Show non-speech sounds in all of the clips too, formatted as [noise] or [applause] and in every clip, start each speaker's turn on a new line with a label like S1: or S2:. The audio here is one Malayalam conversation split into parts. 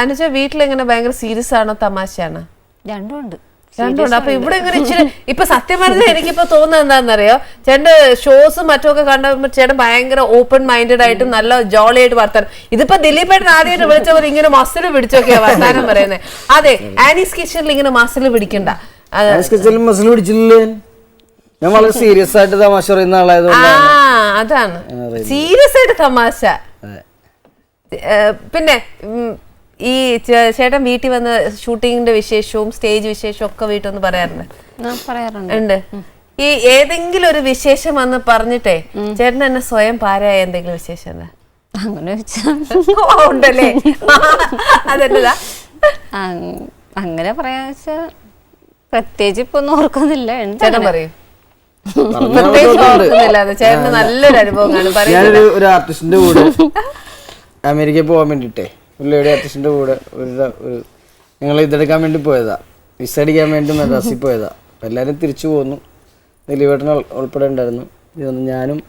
S1: അനുജ വീട്ടിലെങ്ങനെ ഭയങ്കര സീരിയസ് ആണോ തമാശയാണോ?
S2: രണ്ടുമുണ്ട്.
S1: രണ്ടുണ്ട് അപ്പൊ ഇവിടെ ഇങ്ങനെ ഇച്ചിരി ഇപ്പൊ സത്യം പറഞ്ഞാൽ എനിക്കിപ്പോ തോന്നുന്നത് എന്താണെന്നറിയോ? ചേട്ടന്റെ ഷോസും മറ്റുമൊക്കെ കണ്ടപ്പോ ചേട്ടൻ ഭയങ്കര ഓപ്പൺ മൈൻഡഡ് ആയിട്ടും നല്ല ജോളി ആയിട്ട് വർത്താനം. ഇതിപ്പോ ദിലീപേട്ടൻ ആദ്യമായിട്ട് വിളിച്ചവർ ഇങ്ങനെ മസിൽ പിടിച്ചൊക്കെയാ വർത്താനം പറയുന്നത് അതെ ആനീസ് കിച്ചണിൽ ഇങ്ങനെ മസിൽ പിടിക്കണ്ട.
S3: മസിൽ പിടിച്ചില്ലേ ഞാൻ വളരെ സീരിയസ് ആയിട്ട് തമാശ പറയുന്ന ആളായതുകൊണ്ട്
S1: അതാണ്. സീരിയസ് ആയിട്ട് തമാശ. പിന്നെ ഈ ചേട്ടൻ വീട്ടിൽ വന്ന് ഷൂട്ടിങ്ങിന്റെ വിശേഷവും സ്റ്റേജ് വിശേഷവും ഒക്കെ വീട്ടിൽ വന്ന് പറയാറുണ്ട്. ഉണ്ട്. ഈ ഏതെങ്കിലും ഒരു വിശേഷം വന്ന് പറഞ്ഞിട്ടേ ചേട്ടൻ തന്നെ സ്വയം പാരായ എന്തെങ്കിലും വിശേഷം
S2: അങ്ങനെ
S1: ഉണ്ടല്ലേ?
S2: അങ്- അങ്ങനെ പറയാ പ്രത്യേകിച്ച് ഇപ്പൊ ഒന്നും ഓർക്കുന്നില്ല.
S1: ചേട്ടൻ പറയും. പ്രത്യേകിച്ച് ഓർക്കുന്നില്ല. അത് ചേട്ടന് നല്ലൊരു അനുഭവം കാണും. പറയും.
S3: ഞാനൊരു ഒരു ആർട്ടിസ്റ്റിന്റെ കൂടെ അമേരിക്കയിൽ പോകാൻ വേണ്ടിട്ടേ ഒരു ലേഡി കൂടെ ഒരു ഒരു ഞങ്ങൾ ഇതെടുക്കാൻ വേണ്ടി പോയതാ. വിസ അടിക്കാൻ വേണ്ടി മദ്രാസിൽ പോയതാ. എല്ലാവരും തിരിച്ചു പോന്നു. ദിലീപേട്ടൻ ഉൾ- ഉൾപ്പെടെ ഉണ്ടായിരുന്നു ഇതൊന്നും ഞാനും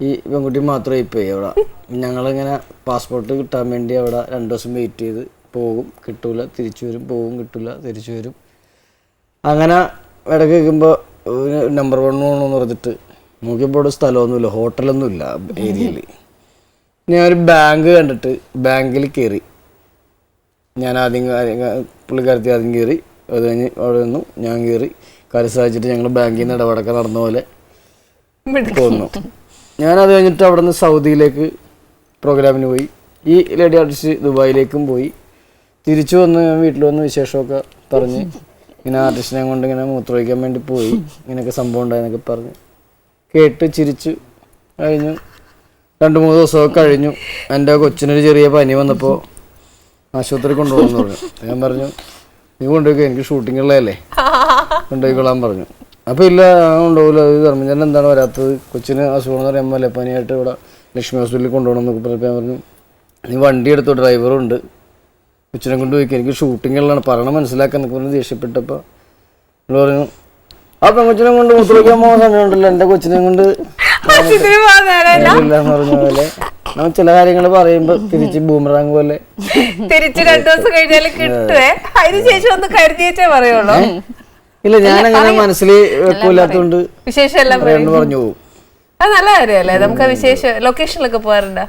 S3: ഈ പെൺകുട്ടി മാത്രമേ പോയി അവിടെ. ഞങ്ങളിങ്ങനെ പാസ്പോർട്ട് കിട്ടാൻ വേണ്ടി അവിടെ രണ്ട് ദിവസം വെയിറ്റ് ചെയ്ത് പോകും. കിട്ടൂല തിരിച്ചു വരും പോകും കിട്ടൂല തിരിച്ചു വരും. അങ്ങനെ ഇടയ്ക്ക് കേൾക്കുമ്പോൾ നമ്പർ വൺ വേണമെന്ന് പറഞ്ഞിട്ട് നോക്കിയപ്പോൾ സ്ഥലമൊന്നുമില്ല ഹോട്ടലൊന്നുമില്ല ഏരിയയിൽ ഞാൻ ഒരു ബാങ്ക് കണ്ടിട്ട് ബാങ്കിൽ കയറി. ഞാൻ ആദ്യം പുള്ളിക്കാരത്തി ആദ്യം കയറി. അത് കഴിഞ്ഞ് അവിടെ നിന്നു. ഞാൻ കയറി. കാര്യം സാധിച്ചിട്ട് ഞങ്ങൾ ബാങ്കിൽ നിന്ന് ഇടപെടക്ക നടന്ന പോലെ ഞാൻ അത് കഴിഞ്ഞിട്ട് അവിടെ നിന്ന് സൗദിയിലേക്ക് പ്രോഗ്രാമിന് പോയി. ഈ ലേഡി ആർട്ടിസ്റ്റ് ദുബായിലേക്കും പോയി. തിരിച്ചു വന്ന് ഞാൻ വീട്ടിൽ വന്ന് വിശേഷമൊക്കെ പറഞ്ഞ് ഇങ്ങനെ ആർട്ടിസ്റ്റിനെ കൊണ്ട് ഇങ്ങനെ മൂത്രമൊഴിക്കാൻ വേണ്ടി പോയി. ഇങ്ങനെയൊക്കെ സംഭവം ഉണ്ടായെന്നൊക്കെ പറഞ്ഞ് കേട്ട് ചിരിച്ചു. കഴിഞ്ഞു. രണ്ട് മൂന്ന് ദിവസമൊക്കെ കഴിഞ്ഞു. എന്റെ കൊച്ചിനൊരു ചെറിയ പനി വന്നപ്പോൾ ആശുപത്രി കൊണ്ടുപോകുന്നു പറഞ്ഞു. ഞാൻ പറഞ്ഞു നീ കൊണ്ടുപോയി എനിക്ക് ഷൂട്ടിംഗ് ഉള്ളതല്ലേ? കൊണ്ടുപോയിക്കൊള്ളാൻ പറഞ്ഞു. അപ്പോൾ ഇല്ല കൊണ്ടുപോകില്ല. ധർമ്മചന്ദ്രൻ എന്താണ് വരാത്തത്? കൊച്ചിന് അസുഖം എന്ന് പറയുമ്പോൾ അല്ലേ പനിയായിട്ട് ഇവിടെ ലക്ഷ്മി ഹോസ്പിറ്റലിൽ കൊണ്ടുപോകണം എന്നൊക്കെ പറഞ്ഞപ്പോൾ ഞാൻ പറഞ്ഞു നീ വണ്ടി എടുത്തു ഡ്രൈവറും ഉണ്ട്. കൊച്ചിനെ കൊണ്ടുപോയിക്കോ എനിക്ക് ഷൂട്ടിംഗ് ഉള്ളതാണ്. പറയണം മനസ്സിലാക്കാൻ എന്നൊക്കെ പറഞ്ഞ് ദേഷ്യപ്പെട്ടപ്പോൾ പറഞ്ഞു ആ പെൺകൊച്ചിനെ കൊണ്ട് മൂത്രമൊഴിക്കാൻ പോകുന്ന സമയമുണ്ടല്ലോ. എന്റെ കൊച്ചിനെ കൊണ്ട് പറഞ്ഞ പോലെ നമ്മൾ ചില കാര്യങ്ങൾ പറയുമ്പോ തിരിച്ച് ബൂമറാങ് പോലെ.
S1: തിരിച്ച് രണ്ടു ദിവസം കഴിഞ്ഞാൽ കിട്ടുവേ. അതിന് ശേഷം ഒന്ന് കരുതിയേച്ചേ പറയുള്ളൂ.
S3: ഇല്ല ഞാൻ അങ്ങനെ മനസ്സിൽ വെക്കൂലാത്തോണ്ട്
S1: വിശേഷം എല്ലാം
S3: പറഞ്ഞു പോകും
S1: അത് നല്ല കാര്യമല്ലേ? നമുക്ക് വിശേഷം ലൊക്കേഷനിലൊക്കെ പോകാറുണ്ടോ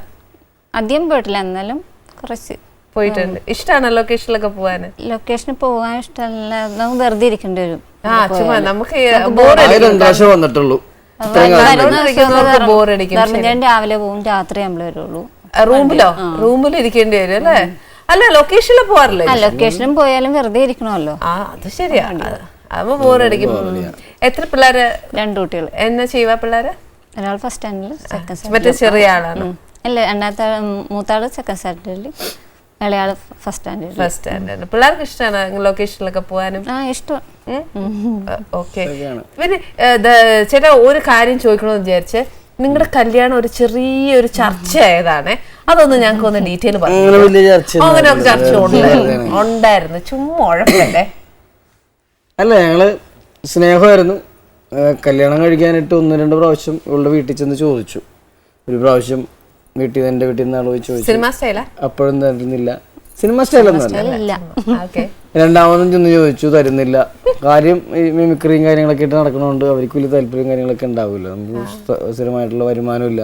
S2: അധികം പോയിട്ടില്ല. എന്നാലും കുറച്ച്
S1: പോയിട്ടുണ്ട്. ഇഷ്ടമാണോ ലൊക്കേഷനിലൊക്കെ പോവാന്?
S2: ലൊക്കേഷനിൽ പോകാൻ ഇഷ്ടമല്ല. നമുക്ക് വെറുതെ ഇരിക്കേണ്ടി വരും.
S1: ആ ചുമ്മാ നമുക്ക് ബോർ
S3: വന്നിട്ടുള്ളൂ.
S2: ധർമ്മജൻ രാവിലെ പോകും രാത്രി നമ്മൾ വരുള്ളൂ.
S1: റൂമിലോ? റൂമിൽ ഇരിക്കേണ്ടി വരും അല്ലേ? അല്ല ലൊക്കേഷനിൽ പോവാറില്ലേ
S2: ലൊക്കേഷനും പോയാലും വെറുതെ ഇരിക്കണമല്ലോ.
S1: ആ അത് ശരിയാണ് അപ്പൊ ബോർ അടിക്കും. എത്ര പിള്ളേര്?
S2: രണ്ടു കുട്ടികൾ
S1: എന്നാ ചെയ്യുക പിള്ളേര്?
S2: ഒരാൾ ഫസ്റ്റ് സ്റ്റാൻഡേർഡിൽ സെക്കൻഡ്
S1: മറ്റേ ചെറിയ ആളാണ്.
S2: അല്ല രണ്ടാമത്തെ മൂത്താൾ സെക്കൻഡ് സ്റ്റാൻഡേർഡിൽ ഇളയാൾ ഫസ്റ്റ് സ്റ്റാൻഡേർഡ്
S1: ഫസ്റ്റ് സ്റ്റാൻഡേർഡ് പിള്ളേർക്ക് ഇഷ്ടമാണ് ലൊക്കേഷനിലൊക്കെ പോകാനും?
S2: ആ ഇഷ്ടം.
S1: ഓക്കെ പിന്നെ ദ- ചേട്ടാ ഒരു കാര്യം ചോദിക്കണമെന്ന് വിചാരിച്ച് നിങ്ങളുടെ കല്യാണം ഒരു ചെറിയൊരു ആയതാണ് അതൊന്ന് ഞങ്ങൾക്ക് ഒന്ന് ഡീറ്റെയിൽ പറഞ്ഞു
S3: അങ്ങനെ ചർച്ച
S1: അങ്ങനെ ഒരു ചർച്ച ഉണ്ടായിരുന്നു ഉണ്ടായിരുന്നു. ചുമ്മാ ഉഴപ്പല്ലേ?
S3: അല്ല ഞങ്ങൾ സ്നേഹമായിരുന്നു. കല്യാണം കഴിക്കാനായിട്ട് ഒന്ന് രണ്ട് പ്രാവശ്യം ഇവളുടെ വീട്ടിൽ ചെന്ന് ചോദിച്ചു. ഒരു പ്രാവശ്യം വീട്ടിൽ നിന്ന് എന്റെ വീട്ടിൽ നിന്ന് പോയി ചോദിച്ചു
S1: സിനിമ സ്റ്റൈലാ?
S3: അപ്പോഴും തരുന്നില്ല. സിനിമ സ്റ്റൈലൊന്നും അല്ല.
S2: ഇല്ല
S1: ഓക്കെ.
S3: രണ്ടാമതും ചെന്ന് ചോദിച്ചു തരുന്നില്ല. കാര്യം ഈ മിമിക്രിയും കാര്യങ്ങളൊക്കെ ആയിട്ട് നടക്കണോണ്ട് അവർക്ക് വലിയ താല്പര്യം കാര്യങ്ങളൊക്കെ ഉണ്ടാവില്ല. നമുക്ക് സ്ഥ- സ്ഥിരമായിട്ടുള്ള വരുമാനമില്ല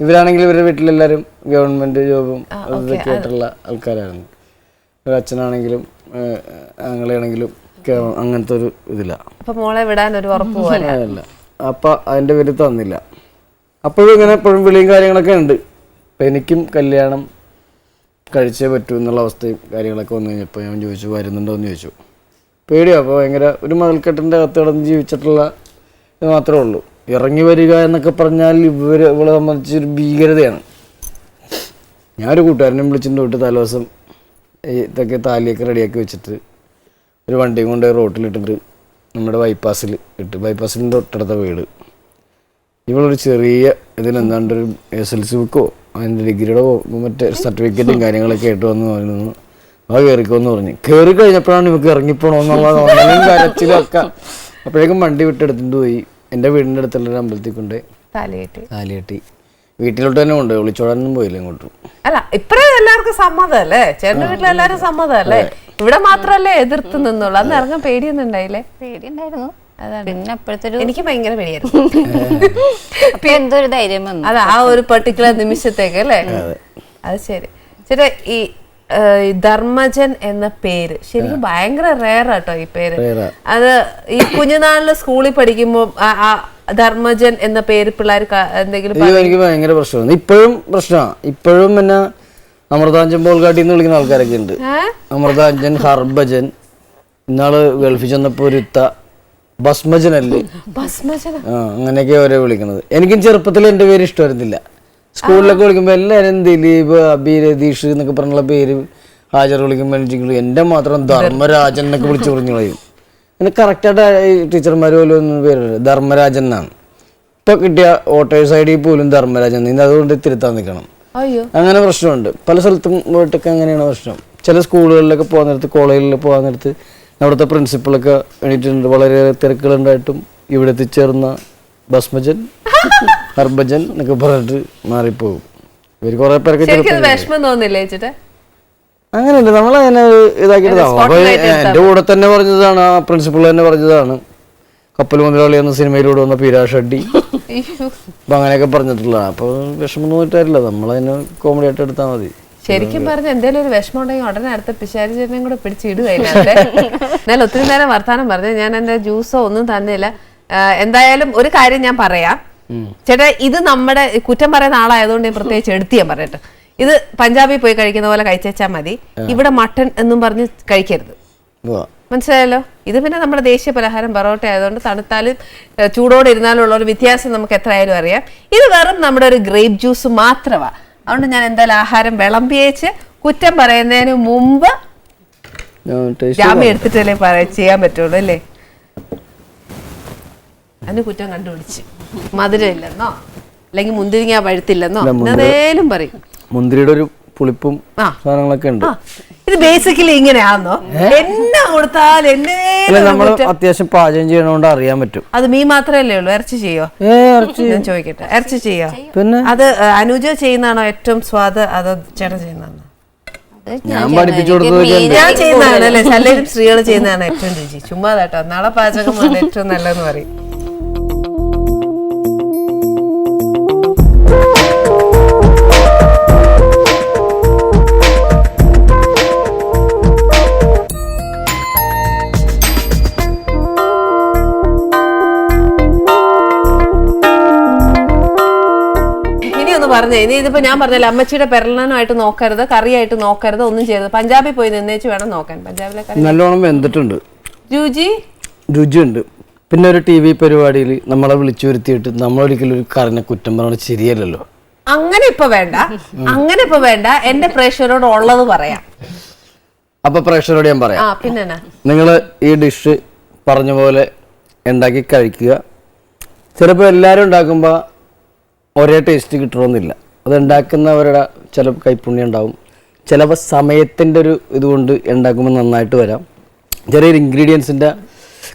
S3: ഇവരാണെങ്കിൽ ഇവരുടെ വീട്ടിലെല്ലാവരും ഗവൺമെന്റ് ജോബും ഇതൊക്കെ ആയിട്ടുള്ള ആൾക്കാരായിരുന്നു ഒരു അച്ഛനാണെങ്കിലും ആങ്ങളെയാണെങ്കിലും അങ്ങനത്തെ ഒരു ഇതില്ല
S1: മോളെ വിടാൻ ഒരു ഉറപ്പ് പോലെ
S3: അതല്ല അപ്പൊ അതിന്റെ പേര് തന്നില്ല. അപ്പോഴും ഇങ്ങനെ എപ്പോഴും വിളിയും കാര്യങ്ങളൊക്കെ ഉണ്ട്. അപ്പൊ എനിക്കും കല്യാണം കഴിച്ചേ പറ്റൂ എന്നുള്ള അവസ്ഥയും കാര്യങ്ങളൊക്കെ വന്നു കഴിഞ്ഞപ്പോൾ ഞാൻ ചോദിച്ചു വരുന്നുണ്ടോ? എന്ന് ചോദിച്ചു. പേടിയോ അപ്പോൾ ഭയങ്കര ഒരു മതിൽക്കെട്ടിന്റെ അകത്ത് കിടന്ന് ജീവിച്ചിട്ടുള്ള ഇത് മാത്രമേ ഉള്ളൂ. ഇറങ്ങി വരിക എന്നൊക്കെ പറഞ്ഞാൽ ഇവർ ഇവളെ സംബന്ധിച്ച് ഒരു ഭീകരതയാണ്. ഞാനൊരു കൂട്ടുകാരനെ വിളിച്ചിട്ട് തൊട്ട് തലേദിവസം ഇതൊക്കെ താലിയൊക്കെ റെഡിയാക്കി വെച്ചിട്ട് ഒരു വണ്ടിയും കൊണ്ട് റോട്ടിലിട്ടിട്ട് നമ്മുടെ ബൈപ്പാസിൽ ഇട്ട് ബൈപ്പാസിന്റെ തൊട്ടടുത്ത വീട്. ഇവളൊരു ചെറിയ ഇതിനെന്താണ്ട് ഒരു എസ് എൽ സി ബുക്കോ അതിന്റെ ഡിഗ്രിയുടെ മറ്റേ സർട്ടിഫിക്കറ്റും കാര്യങ്ങളൊക്കെ ആയിട്ട് വന്ന് പറയുന്നു അത് കയറിക്കോന്ന് പറഞ്ഞു. കയറി കഴിഞ്ഞപ്പോഴാണ് ഇവക്ക് ഇറങ്ങിപ്പോണോന്നുള്ള കരച്ചിലൊക്കെ. അപ്പോഴേക്കും വണ്ടി വിട്ടെടുത്തിട്ട് പോയി. എന്റെ വീടിന്റെ അടുത്തുള്ള ഒരു അമ്പലത്തിൽ കൊണ്ട് താലിയെട്ടി വീട്ടിലോട്ട് തന്നെ ഉണ്ട് വിളിച്ചോടാനൊന്നും പോയില്ല ഇങ്ങോട്ടും.
S1: അല്ല ഇപ്പഴേ എല്ലാവർക്കും സമ്മതല്ലേ ചേട്ടൻ വീട്ടിലെല്ലാവരും സമ്മതല്ലേ സമ്മതമല്ലേ ഇവിടെ മാത്രല്ലേ എതിർത്ത് നിന്നുള്ളൂ. അന്ന് ഇറങ്ങാൻ പേടിയൊന്നും ഉണ്ടായില്ലേ?
S2: പേടിയുണ്ടായിരുന്നു. പിന്നെ അപ്പോഴത്തെ ഒരു
S1: എനിക്ക് ഭയങ്കര പേടിയായിരുന്നു. [laughs]
S2: അപ്പൊ എന്തോ ഒരു ധൈര്യം വന്നു.
S1: അത് ആ ഒരു പെർട്ടിക്കുലർ നിമിഷത്തേക്ക് അല്ലേ? അത്. ശരി. ചേട്ടാ ഈ ധർമ്മജൻ എന്ന പേര് ശരിക്കും ഭയങ്കര റെയർ ആട്ടോ ഈ പേര്.
S3: Rare
S1: അത് ഈ കുഞ്ഞുനാളിൽ സ്കൂളിൽ പഠിക്കുമ്പോ ആ- ആ ധർമ്മജൻ എന്ന പേര് പിള്ളേർ എന്തെങ്കിലും
S3: എനിക്ക് ഭയങ്കര പ്രശ്നമാണ്. ഇപ്പോഴും പ്രശ്നമാണ് ഇപ്പോഴും പിന്നെ അമൃതാഞ്ജൻ പോൾഗാട്ടി എന്ന് വിളിക്കുന്ന ആൾക്കാരൊക്കെ ഉണ്ട്.
S1: അമൃതാഞ്ചൻ
S3: അമൃതാഞ്ജൻ ഹർഭജൻ. ഇന്നാൾ ഗൾഫിൽ ചെന്നപ്പോ ഒരു ആ അങ്ങനെയൊക്കെ അവരെ വിളിക്കുന്നത്. എനിക്കും ചെറുപ്പത്തിൽ എന്റെ പേര് ഇഷ്ടമായിരുന്നില്ല. സ്കൂളിലൊക്കെ വിളിക്കുമ്പോൾ എല്ലാവരും ദിലീപ് അബി രതീഷ് എന്നൊക്കെ പറഞ്ഞുള്ള പേര് ഹാജർ വിളിക്കുമ്പോൾ എനിക്ക് എന്റെ മാത്രം ധർമ്മരാജൻ എന്നൊക്കെ വിളിച്ചു പറഞ്ഞു കളയും. പിന്നെ കറക്റ്റായിട്ട് ടീച്ചർമാർ പോലും ഒന്നും പേര് ധർമ്മരാജൻ എന്നാണ്. ഇപ്പൊ കിട്ടിയ വോട്ടേഴ്സ് ഐ ഡി പോലും ധർമ്മരാജൻ ഇന്ന് അതുകൊണ്ട് തിരുത്താൻ നിൽക്കണം. അങ്ങനെ പ്രശ്നമുണ്ട്. പല സ്ഥലത്തും പോയിട്ടൊക്കെ അങ്ങനെയാണ് പ്രശ്നം. ചില സ്കൂളുകളിലൊക്കെ പോകാൻ നേരത്ത് കോളേജിൽ പോകാൻ നേരത്ത് അവിടുത്തെ പ്രിൻസിപ്പളൊക്കെ എണീറ്റിട്ടുണ്ട്. വളരെയേറെ തിരക്കുകളുണ്ടായിട്ടും ഇവിടെ എത്തിച്ചേർന്ന ഭസ്മജൻ ഹർഭജൻ എന്നൊക്കെ പറഞ്ഞിട്ട് മാറിപ്പോകും. ഇവർ കുറെ പേരൊക്കെ അങ്ങനെയല്ലേ നമ്മൾ അങ്ങനെ അപ്പൊ
S1: spotlight
S3: എന്റെ കൂടെ തന്നെ പറഞ്ഞതാണ് ആ പ്രിൻസിപ്പൾ തന്നെ പറഞ്ഞതാണ്. കപ്പൽ മുതലാളി എന്ന സിനിമയിലൂടെ വന്ന പീരാ
S1: ഷെഡി
S3: അപ്പൊ അങ്ങനെയൊക്കെ പറഞ്ഞിട്ടുള്ള അപ്പൊ വിഷമം തോന്നിട്ടില്ല നമ്മളതിനെ കോമഡി ആയിട്ട് എടുത്താൽ മതി.
S1: ശരിക്കും പറഞ്ഞ എന്തെങ്കിലും ഒരു വിഷമം ഉണ്ടെങ്കിൽ ഉടനെ അടുത്ത പിശാരി ചേട്ടനെയും കൂടെ പിടിച്ചിടുകയില്ലാതെ എന്നാൽ ഒത്തിരി നേരം വർത്താനം പറഞ്ഞു ഞാൻ എന്റെ ജ്യൂസോ ഒന്നും തന്നില്ല. എന്തായാലും ഒരു കാര്യം ഞാൻ പറയാം. ചേട്ടാ ഇത് നമ്മുടെ കുറ്റം പറയുന്ന ആളായതുകൊണ്ട് ഞാൻ പ്രത്യേകിച്ച് എടുത്ത് ഞാൻ പറയട്ടെ ഇത് പഞ്ചാബിൽ പോയി കഴിക്കുന്ന പോലെ കഴിച്ചാൽ മതി. ഇവിടെ മട്ടൺ എന്നും പറഞ്ഞ് കഴിക്കരുത്. മനസ്സിലായല്ലോ? ഇത് പിന്നെ നമ്മുടെ ദേശീയ പലഹാരം പൊറോട്ട ആയതുകൊണ്ട് തണുത്താലും ചൂടോടെ ഇരുന്നാലും ഉള്ള ഒരു വ്യത്യാസം നമുക്ക് എത്രയായാലും അറിയാം. ഇത് വെറും നമ്മുടെ ഒരു ഗ്രേപ്പ് ജ്യൂസ് മാത്രമാണ് അതുകൊണ്ട് ഞാൻ എന്തായാലും ആഹാരം വിളമ്പിയേച്ച് കുറ്റം പറയുന്നതിന് മുമ്പ് ജാമ്യം എടുത്തിട്ടല്ലേ പറയാ ചെയ്യാൻ പറ്റുള്ളൂ അല്ലേ? അതിന് കുറ്റം കണ്ടുപിടിച്ച്. മധുരം ഇല്ലെന്നോ അല്ലെങ്കിൽ മുന്തിരിങ്ങ പഴുത്തില്ലെന്നോ? എന്തേലും പറയും.
S3: മുന്തിരിയുടെ ഒരു പുളിപ്പും സാധനങ്ങളൊക്കെ ഉണ്ട്.
S1: ഇത് ബേസിക്കലി ഇങ്ങനെയാണോ എന്നെ കൊടുത്താൽ എന്നെ
S3: നമ്മൾ അത്യാവശ്യം പാചകം ചെയ്യണോണ്ട് അറിയാൻ പറ്റും.
S1: അത് മീൻ മാത്രമല്ലേ ഉള്ളൂ? ഇറച്ചി ചെയ്യോ? ഞാൻ ചോദിക്കട്ടെ. ഇറച്ചി ചെയ്യോ?
S3: പിന്നെ?
S1: അത് അനുജോ ചെയ്യുന്നതാണോ ഏറ്റവും സ്വാദ്? അതോ ചേട്ടൻ ചെയ്യുന്നതാണോ?
S3: ഞാൻ. പഠിപ്പിച്ചു
S1: ഞാൻ ചെയ്യുന്നതാണ് അല്ലേ എല്ലാവരും [laughs] സ്ത്രീകൾ ചെയ്യുന്നതാണ് ഏറ്റവും രുചി ചുമ്മാതാട്ടോ. നാളെ പാചകമാണ് ഏറ്റവും നല്ലതെന്ന് പറയും. പറഞ്ഞേ ഇനി ഇതിപ്പോ ഞാൻ പറഞ്ഞല്ലോ അമ്മച്ചിയുടെ പെരളനായിട്ട് നോക്കരുത് കറിയായിട്ട് നോക്കരുത് ഒന്നും ചെയ്യരുത്. പഞ്ചാബിൽ പോയി നിന്നേച്ച് വേണം നോക്കാൻ. പഞ്ചാബിലെ കറി.
S3: നല്ലോണം വെന്തിട്ടുണ്ട്.
S1: രുചി?
S3: രുചിയുണ്ട്. പിന്നെ ഒരു ടി വി പരിപാടിയിൽ നമ്മളെ വിളിച്ചു വരുത്തിയിട്ട് നമ്മളൊരിക്കലും ഒരു കറിനെ കുറ്റം പറയുന്നത് ശരിയല്ലല്ലോ.
S1: അങ്ങനെ ഇപ്പൊ വേണ്ട. അങ്ങനെ ഇപ്പൊ വേണ്ട. എന്റെ പ്രേക്ഷകരോട് ഉള്ളത് പറയാം.
S3: അപ്പൊ പ്രേക്ഷകരോട് ഞാൻ പറയാം.
S1: ആ പിന്നെ?
S3: നിങ്ങൾ ഈ ഡിഷ് പറഞ്ഞ പോലെ ഉണ്ടാക്കി കഴിക്കുക. ചിലപ്പോൾ എല്ലാവരും ഉണ്ടാക്കുമ്പോൾ ഒരേ ടേസ്റ്റ് കിട്ടണമെന്നില്ല അത് ഉണ്ടാക്കുന്നവരുടെ ചില കൈപ്പുണ്യം ഉണ്ടാവും. ചിലപ്പോൾ സമയത്തിന്റെ ഒരു ഇതുകൊണ്ട് ഉണ്ടാക്കുമ്പോൾ നന്നായിട്ട് വരാം. ചെറിയൊരു ഇൻഗ്രീഡിയൻസിന്റെ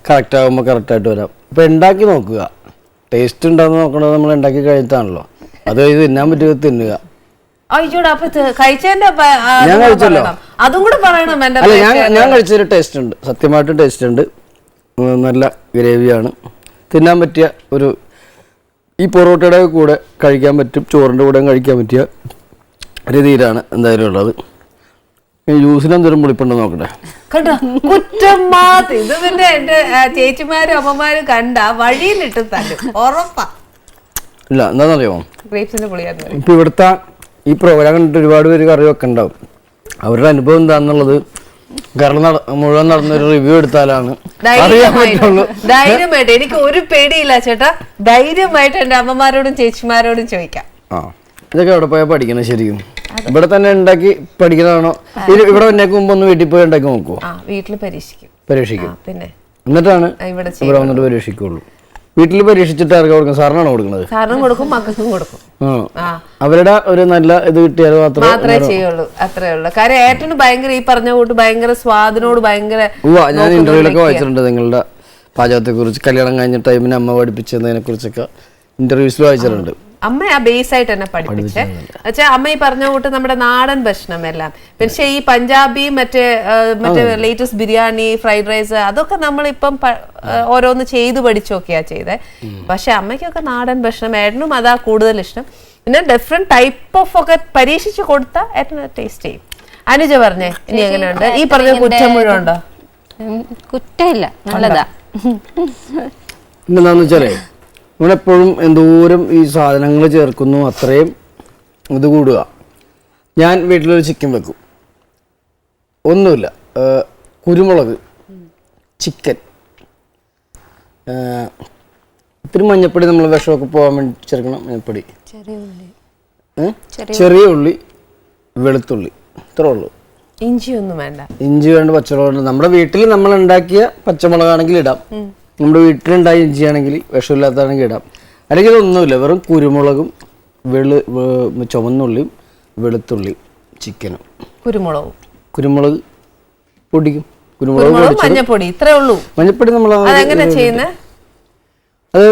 S3: കറക്റ്റ് ആകുമ്പോൾ കറക്റ്റായിട്ട് വരാം. അപ്പോൾ ഉണ്ടാക്കി നോക്കുക. ടേസ്റ്റ് ഉണ്ടാകുന്ന നോക്കണത് നമ്മൾ ഉണ്ടാക്കി കഴിഞ്ഞിട്ടാണല്ലോ. അത് കഴിഞ്ഞ് തിന്നാൻ പറ്റുമോ തിന്നുക.
S1: അയ്യോടാ അപ്പൊ ഇത് കഴിച്ചതിന്റെ പ-
S3: ഞാൻ കഴിച്ചല്ലോ.
S1: അതും കൂടെ പറയണം എന്റെ
S3: അല്ല ഞാൻ ഞാൻ കഴിച്ചൊരു ടേസ്റ്റ് ഉണ്ട്. സത്യമായിട്ട് ടേസ്റ്റ് ഉണ്ട്. നല്ല ഗ്രേവിയാണ് തിന്നാൻ പറ്റിയ ഒരു ഈ പൊറോട്ടയുടെ കൂടെ കഴിക്കാൻ പറ്റും ചോറിന്റെ കൂടെ കഴിക്കാൻ പറ്റിയ രീതിയിലാണ് എന്തായാലും ഉള്ളത്. ജ്യൂസിനെന്തോരം പുളിപ്പുണ്ടെന്ന് നോക്കട്ടെ.
S1: കണ്ടോ? കുറ്റം മാത്രം ഇത് പിന്നെ എന്റെ ചേച്ചിമാരും അമ്മമാരും കണ്ട വഴിയിലിട്ട് തല്ലും. ഉറപ്പാ.
S3: ഇല്ല എന്താണെന്നറിയാമോ?
S1: ഗ്രേപ്സിന്റെ പറയും.
S3: ഇപ്പം ഇവിടുത്തെ ഈ പ്രോഗ്രാം കണ്ടിട്ട് ഒരുപാട് പേര് കറി വെക്കണ്ടാവും. അവരുടെ അനുഭവം എന്താണെന്നുള്ളത് നട മുഴുവൻ നടന്നൊരു റിവ്യൂ എടുത്താലാണ്.
S1: ധൈര്യമായിട്ട്. എനിക്ക് ഒരു പേടിയില്ല ചേട്ടാ. ധൈര്യമായിട്ട് എന്റെ അമ്മമാരോടും ചേച്ചിമാരോടും ചോദിക്കാം.
S3: ആ ഇതൊക്കെ എവിടെ പോയാൽ പഠിക്കണം ശരിക്കും? ഇവിടെ തന്നെ ഉണ്ടാക്കി പഠിക്കുന്നതാണോ ഇവിടെ ഉണ്ടാക്കി മുമ്പ് ഒന്ന് വീട്ടിൽ പോയി ഉണ്ടാക്കി നോക്കുമോ
S1: വീട്ടിൽ പരീക്ഷിക്കും.
S3: പരീക്ഷിക്കും.
S1: പിന്നെ.
S3: എന്നിട്ടാണ്
S1: ഇവിടെ
S3: വന്നിട്ട് പരീക്ഷിക്കുള്ളൂ. വീട്ടിൽ പരീക്ഷിച്ചിട്ട് ആർക്കാ കൊടുക്കും സാറിനാണ് കൊടുക്കുന്നത്?
S1: സാറിനും കൊടുക്കും മക്കൾക്കും കൊടുക്കും.
S3: അവരുടെ ഒരു നല്ല ഇത് കിട്ടിയാൽ മാത്രമേ
S1: മാത്രമേ ചെയ്യുള്ളൂ അത്രേ ഉള്ളൂ. കാര്യം ഏട്ടന് ഭയങ്കര ഈ പറഞ്ഞ കൂട്ട് ഭയങ്കര സ്വാദിനോട് ഭയങ്കര
S3: ഞാൻ ഞാൻ ഇന്റർവ്യൂലൊക്കെ വായിച്ചിട്ടുണ്ട് നിങ്ങളുടെ പാചകത്തെ കുറിച്ച് കല്യാണം കഴിഞ്ഞ ടൈമിന് അമ്മ പഠിപ്പിച്ചതിനെ കുറിച്ചൊക്കെ ഇന്റർവ്യൂസിൽ വായിച്ചിട്ടുണ്ട്.
S1: അമ്മ ആ ബേസ് ആയിട്ട് തന്നെ പഠിപ്പിച്ചേ. വെച്ചാൽ അമ്മ ഈ പറഞ്ഞ കൂട്ട് നമ്മുടെ നാടൻ ഭക്ഷണം എല്ലാം പക്ഷേ ഈ പഞ്ചാബി മറ്റേ മറ്റേ ലേറ്റസ്റ്റ് ബിരിയാണി ഫ്രൈഡ് റൈസ് അതൊക്കെ നമ്മളിപ്പം ഓരോന്ന് ചെയ്തു പഠിച്ചൊക്കെയാ ചെയ്തേ. പക്ഷെ അമ്മയ്ക്കൊക്കെ നാടൻ ഭക്ഷണം ഏട്ടനും അതാ കൂടുതൽ ഇഷ്ടം. പിന്നെ ഡിഫറെന്റ് ടൈപ്പ് ഓഫ് ഒക്കെ പരീക്ഷിച്ചു കൊടുത്താൽ ഏട്ടന് ടേസ്റ്റ് ചെയ്യും. അനുജ പറഞ്ഞേ ഇനി എങ്ങനെയുണ്ട്? ഈ പറഞ്ഞ കുറ്റം മുഴുവൻ ഉണ്ടോ?
S2: കുറ്റമില്ല നല്ലതാ.
S3: എന്താന്ന് വെച്ചാലേ നമ്മളെപ്പോഴും എന്തോരം ഈ സാധനങ്ങൾ ചേർക്കുന്നു അത്രയും ഇത് കൂടുക. ഞാൻ വീട്ടിലൊരു ചിക്കൻ വെക്കും. ഒന്നുമില്ല. കുരുമുളക് ചിക്കൻ ഇത്തിരി മഞ്ഞപ്പൊടി നമ്മൾ വിഷമൊക്കെ പോകാൻ വേണ്ടി ചേർക്കണം മഞ്ഞപ്പൊടി.
S2: ചെറിയ ഉള്ളി.
S3: വെളുത്തുള്ളി. ഇത്രേ ഉള്ളൂ.
S1: ഇഞ്ചിയൊന്നും വേണ്ട.
S3: ഇഞ്ചി വേണ്ട പച്ചമുളക് നമ്മുടെ വീട്ടിൽ നമ്മൾ ഉണ്ടാക്കിയ പച്ചമുളകാണെങ്കിൽ ഇടാം. നമ്മുടെ വീട്ടിലുണ്ടായ ഇഞ്ചിയാണെങ്കിൽ വിഷമില്ലാത്തതാണെങ്കിൽ ഇടാം അല്ലെങ്കിൽ ഇതൊന്നുമില്ല വെറും കുരുമുളകും വെളു ചുമന്നുള്ളിയും ചുവന്നുള്ളിയും വെളുത്തുള്ളിയും ചിക്കനും.
S1: കുരുമുളകും.
S3: കുരുമുളക് പൊടിക്കും. കുരുമുളക്
S1: മഞ്ഞപ്പൊടി ഇത്രേ ഉള്ളൂ.
S3: മഞ്ഞപ്പൊടി നമ്മൾ അത്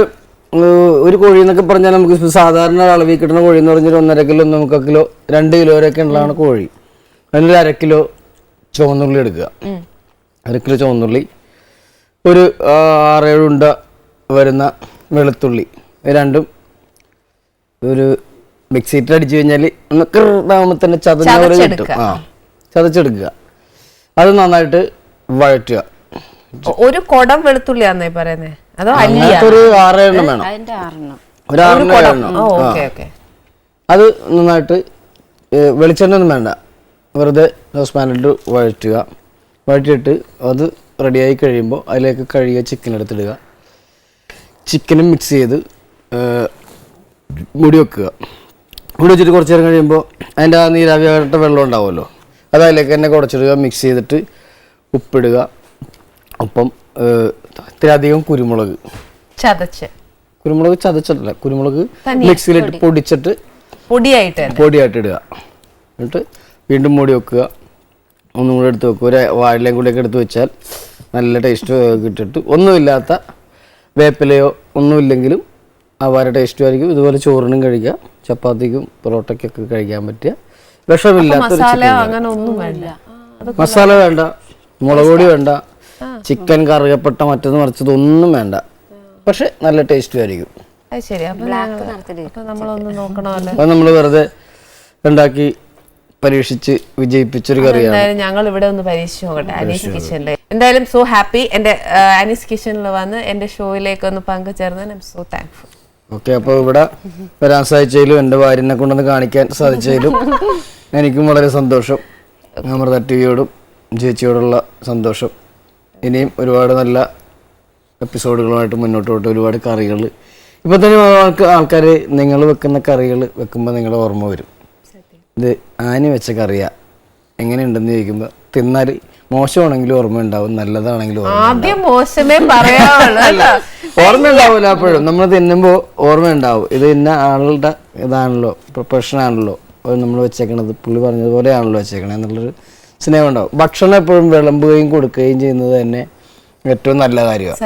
S3: ഒരു കോഴി എന്നൊക്കെ പറഞ്ഞാൽ നമുക്ക് സാധാരണ അളവിൽ കിട്ടുന്ന കോഴി എന്ന് പറഞ്ഞാൽ ഒന്നര കിലോ മുക്കാൽ കിലോ രണ്ട് കിലോ വരെയൊക്കെ ഉള്ളതാണ് കോഴി. അതിനൊരു അര കിലോ ചുവന്നുള്ളി എടുക്കുക. അര കിലോ ചുവന്നുള്ളി ഒരു ആറേഴ് ഉണ്ട വരുന്ന വെളുത്തുള്ളി. രണ്ടും ഒരു മിക്സിയിട്ട് അടിച്ചു കഴിഞ്ഞാൽ ഒന്ന് കൃതാകുമ്പോൾ തന്നെ ചതഞ്ഞ പോലെ കിട്ടും. ആ ചതച്ചെടുക്കുക. അത് നന്നായിട്ട് വഴറ്റുക.
S1: ഒരു കുടം വെളുത്തുള്ളിയാന്നേ പറയുന്നേ? അതോ
S3: ഒരു ആറേഴെണ്ണം വേണം.
S2: അതിന്റെ ആറെണ്ണം.
S3: ഒരു ആറെണ്ണം അത് നന്നായിട്ട് വെളിച്ചെണ്ണ ഒന്നും വേണ്ട. വെറുതെ ഹോസ്പാനിട്ട് വഴറ്റുക. വഴറ്റിയിട്ട് അത് റെഡിയായി കഴിയുമ്പോൾ അതിലേക്ക് കഴുകിയ ചിക്കൻ എടുത്തിടുക. ചിക്കനും മിക്സ് ചെയ്ത് മുടി വെക്കുക. മുടി വെച്ചിട്ട് കുറച്ച് നേരം കഴിയുമ്പോൾ അതിന്റെ ആ നീരാവിയായിട്ട് വെള്ളം ഉണ്ടാവുമല്ലോ അത് അതിലേക്ക് തന്നെ കുടച്ചിടുക മിക്സ് ചെയ്തിട്ട് ഉപ്പിടുക. ഒപ്പം ഇത്തിരി അധികം കുരുമുളക്.
S1: ചതച്ച്.
S3: കുരുമുളക് ചതച്ചിട്ടില്ല. കുരുമുളക് മിക്സിയിലിട്ട് പൊടിച്ചിട്ട്
S1: പൊടിയായിട്ട്
S3: പൊടിയായിട്ട് ഇടുക. എന്നിട്ട് വീണ്ടും മൂടി വെക്കുക. ഒന്നും കൂടെ എടുത്ത് വെക്കും. ഒരു വാഴയിലയും കൂടിയൊക്കെ എടുത്ത് വെച്ചാൽ നല്ല ടേസ്റ്റ് കിട്ടിട്ട് ഒന്നുമില്ലാത്ത വേപ്പിലയോ ഒന്നുമില്ലെങ്കിലും ആ വാര ടേസ്റ്റും ആയിരിക്കും. ഇതുപോലെ ചോറിനും കഴിക്കാം. ചപ്പാത്തിക്കും പൊറോട്ടയ്ക്കൊക്കെ കഴിക്കാൻ പറ്റിയ വിഷമില്ലാത്ത
S1: മസാല അങ്ങനെ ഒന്നും വേണ്ട.
S3: മസാല വേണ്ട. മുളക് പൊടി വേണ്ട. ചിക്കൻ കറുകപ്പെട്ട മറ്റത് മറിച്ചത് ഒന്നും വേണ്ട. പക്ഷെ നല്ല ടേസ്റ്റും ആയിരിക്കും.
S1: അത്
S3: നമ്മൾ വെറുതെ ഉണ്ടാക്കി പരീക്ഷിച്ച് വിജയിപ്പിച്ചൊരു കറിയാണ്.
S1: എന്തായാലും ഞങ്ങൾ ഇവിടെ ഒന്ന് പരീക്ഷിച്ച് നോക്കട്ടെ. അനീസ് കിച്ചണിൽ എന്തായാലും സോ ഹാപ്പി എന്റെ ആ, അനീസ് കിച്ചണിൽ വന്ന് എന്റെ ഷോയിലേക്ക് ഒന്ന് പങ്കുചേർന്നതിന് ഐ സോ താങ്ക്ഫുൾ
S3: ഓക്കെ അപ്പോൾ ഇവിടെ വരാൻ സാധിച്ചതിലും എന്റെ ഭാര്യനെ കൊണ്ടൊന്ന് കാണിക്കാൻ സാധിച്ചതിലും എനിക്കും വളരെ സന്തോഷം. അമൃത ടിവിയോടും വിയോടും ചേച്ചിയോടുള്ള സന്തോഷം. ഇനിയും ഒരുപാട് നല്ല എപ്പിസോഡുകളുമായിട്ട് മുന്നോട്ട് പോയിട്ട് ഒരുപാട് കറികൾ ഇപ്പം തന്നെ ആൾക്ക് ആൾക്കാർ നിങ്ങൾ വെക്കുന്ന കറികൾ വെക്കുമ്പോൾ നിങ്ങളുടെ ഓർമ്മ വരും. ഇത് ആനി വെച്ച കറിയാ. എങ്ങനെയുണ്ടെന്ന് ചോദിക്കുമ്പോൾ തിന്നാൽ മോശമാണെങ്കിലും ഓർമ്മ ഉണ്ടാവും നല്ലതാണെങ്കിലും ഓർമ്മ
S1: ആദ്യം മോശമേ പറയാവുള്ളൂ.
S3: ഓർമ്മ ഉണ്ടാവില്ല അപ്പോഴും നമ്മൾ തിന്നുമ്പോൾ ഓർമ്മ ഉണ്ടാവും. ഇത് ഇന്ന ആളുടെ ഇതാണല്ലോ പ്രൊഫഷൻ ആണല്ലോ. നമ്മൾ വെച്ചേക്കണത് പുള്ളി പറഞ്ഞതുപോലെയാണല്ലോ വെച്ചേക്കണത് എന്നുള്ളൊരു സ്നേഹം ഉണ്ടാവും. ഭക്ഷണം എപ്പോഴും വിളമ്പുകയും കൊടുക്കുകയും ചെയ്യുന്നത് തന്നെ ഏറ്റവും നല്ല കാര്യമാണ്.